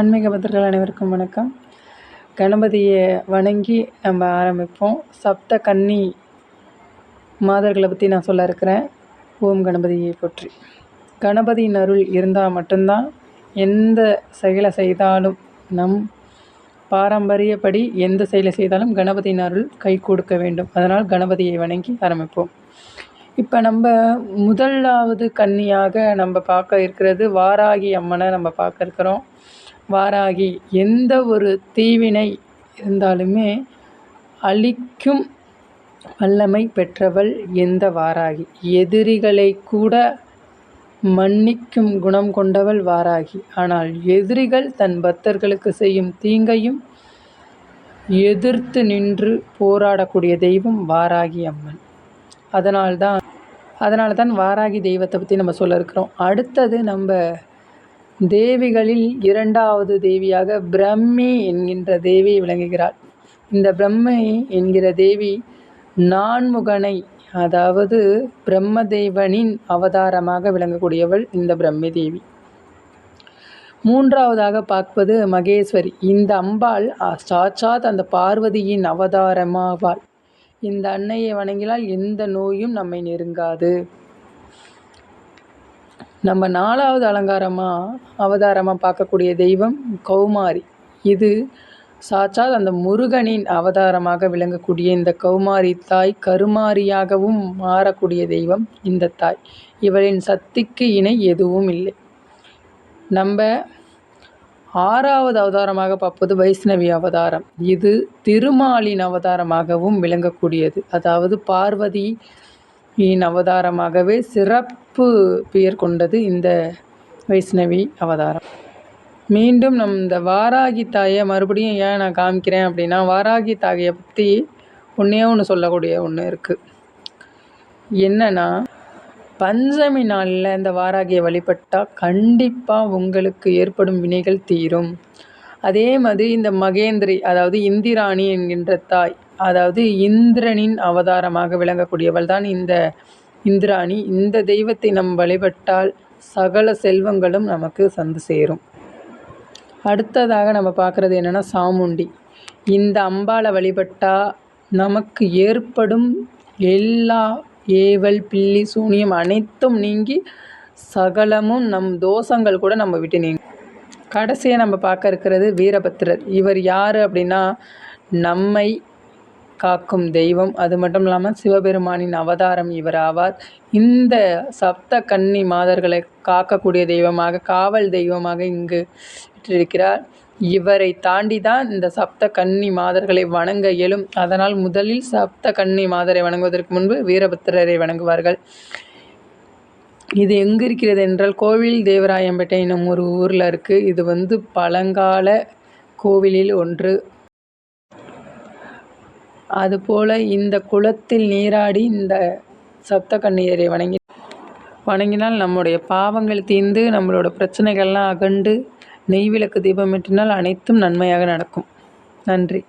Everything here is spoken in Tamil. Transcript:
ஆன்மீக பக்தர்கள் அனைவருக்கும் வணக்கம். கணபதியை வணங்கி நம்ம ஆரம்பிப்போம். சப்த கன்னி மாதர்களை பற்றி நான் சொல்ல இருக்கிறேன். ஓம் கணபதியை போற்றி. கணபதியின் அருள் இருந்தால் மட்டும்தான் எந்த செயலை செய்தாலும் நம் பாரம்பரியப்படி எந்த செயலை செய்தாலும் கணபதியின் அருள் கை கொடுக்க வேண்டும். அதனால் கணபதியை வணங்கி ஆரம்பிப்போம். இப்போ நம்ம முதலாவது கன்னியாக நம்ம பார்க்க இருக்கிறது வாராகி அம்மனை நம்ம பார்க்க இருக்கிறோம். வாராகி. எந்த ஒரு தீவினை இருந்தாலுமே அழிக்கும் வல்லமை பெற்றவள் எந்த வாராகி. எதிரிகளை கூட மன்னிக்கும் குணம் கொண்டவள் வாராகி. ஆனால் எதிரிகள் தன் பக்தர்களுக்கு செய்யும் தீங்கையும் எதிர்த்து நின்று போராடக்கூடிய தெய்வம் வாராகி அம்மன். அதனால்தான் அதனால தான் வாராகி தெய்வத்தை பற்றி நம்ம சொல்ல இருக்கிறோம். அடுத்தது நம்ம தேவிகளில் இரண்டாவது தேவியாக பிரம்மி என்கின்ற தேவி விளங்குகிறாள். இந்த பிரம்மை என்கிற தேவி நான்முகனை அதாவது பிரம்மதேவனின் அவதாரமாக விளங்கக்கூடியவள் இந்த பிரம்மி தேவி. மூன்றாவதாக பார்ப்பது மகேஸ்வரி. இந்த அம்பாள் சாட்சாத் அந்த பார்வதியின் அவதாரமாவாள். இந்த அன்னையை வணங்கினால் எந்த நோயும் நம்மை நெருங்காது. நம்ம நாலாவது அலங்காரமாக அவதாரமாக பார்க்கக்கூடிய தெய்வம் கௌமாரி. இது சாட்சாத் அந்த முருகனின் அவதாரமாக விளங்கக்கூடிய இந்த கௌமாரி தாய் கருமாரியாகவும் மாறக்கூடிய தெய்வம் இந்த தாய். இவளின் சக்திக்கு இணை எதுவும் இல்லை. நம்ம ஆறாவது அவதாரமாக பார்ப்பது வைஷ்ணவி அவதாரம். இது திருமாலின் அவதாரமாகவும் விளங்கக்கூடியது. அதாவது பார்வதி யின் அவதாரமாகவே சிறப்பு பெயர் கொண்டது இந்த வைஷ்ணவி அவதாரம். மீண்டும் நம் இந்த வாராகி தாயை மறுபடியும் ஏன் நான் காமிக்கிறேன் அப்படின்னா வாராகி தாயை பற்றி ஒன்றே ஒன்று சொல்லக்கூடிய ஒன்று இருக்குது என்னென்னா பஞ்சமி நாளில் இந்த வாராகியை வழிபட்டால் கண்டிப்பாக உங்களுக்கு ஏற்படும் வினைகள் தீரும். அதே மாதிரி இந்த மகேந்திரி அதாவது இந்திராணி என்கின்ற தாய் அதாவது இந்திரனின் அவதாரமாக விளங்கக்கூடியவள் தான் இந்த இந்திராணி. இந்த தெய்வத்தை நம் வழிபட்டால் சகல செல்வங்களும் நமக்கு சந்து சேரும். அடுத்ததாக நம்ம பார்க்குறது என்னென்னா சாமுண்டி. இந்த அம்பாளை வழிபட்டால் நமக்கு ஏற்படும் எல்லா ஏவல் பில்லி சூனியம் அனைத்தும் நீங்கி சகலமும் நம் தோஷங்கள் கூட நம்ம விட்டு நீங்க கடைசியாக நம்ம பார்க்க இருக்கிறது வீரபத்திரர் இவர் யார் அப்படின்னா நம்மை காக்கும் தெய்வம். அது மட்டும் இல்லாமல் சிவபெருமானின் அவதாரம் இவர் ஆவார். இந்த சப்த கன்னி மாதர்களை காக்கக்கூடிய தெய்வமாக காவல் தெய்வமாக இங்கு இருக்கிறார் இவரை தாண்டி தான் இந்த சப்த கன்னி மாதர்களை வணங்க இயலும். அதனால் முதலில் சப்த கன்னி மாதரை வணங்குவதற்கு முன்பு வீரபத்திரரை வணங்குவார்கள். இது எங்கே இருக்கிறது என்றால் கோவில் தேவராயம்பேட்டை என்னும் ஒரு ஊரில் இருக்குது இது வந்து பழங்கால கோவிலில் ஒன்று. அதுபோல் இந்த குளத்தில் நீராடி இந்த சப்த கன்னியரை வணங்கி வணங்கினால் நம்முடைய பாவங்கள் தீர்ந்து நம்மளோட பிரச்சனைகள்லாம் அகண்டு நெய் விளக்கு தீபம் அனைத்தும் நன்மையாக நடக்கும். நன்றி.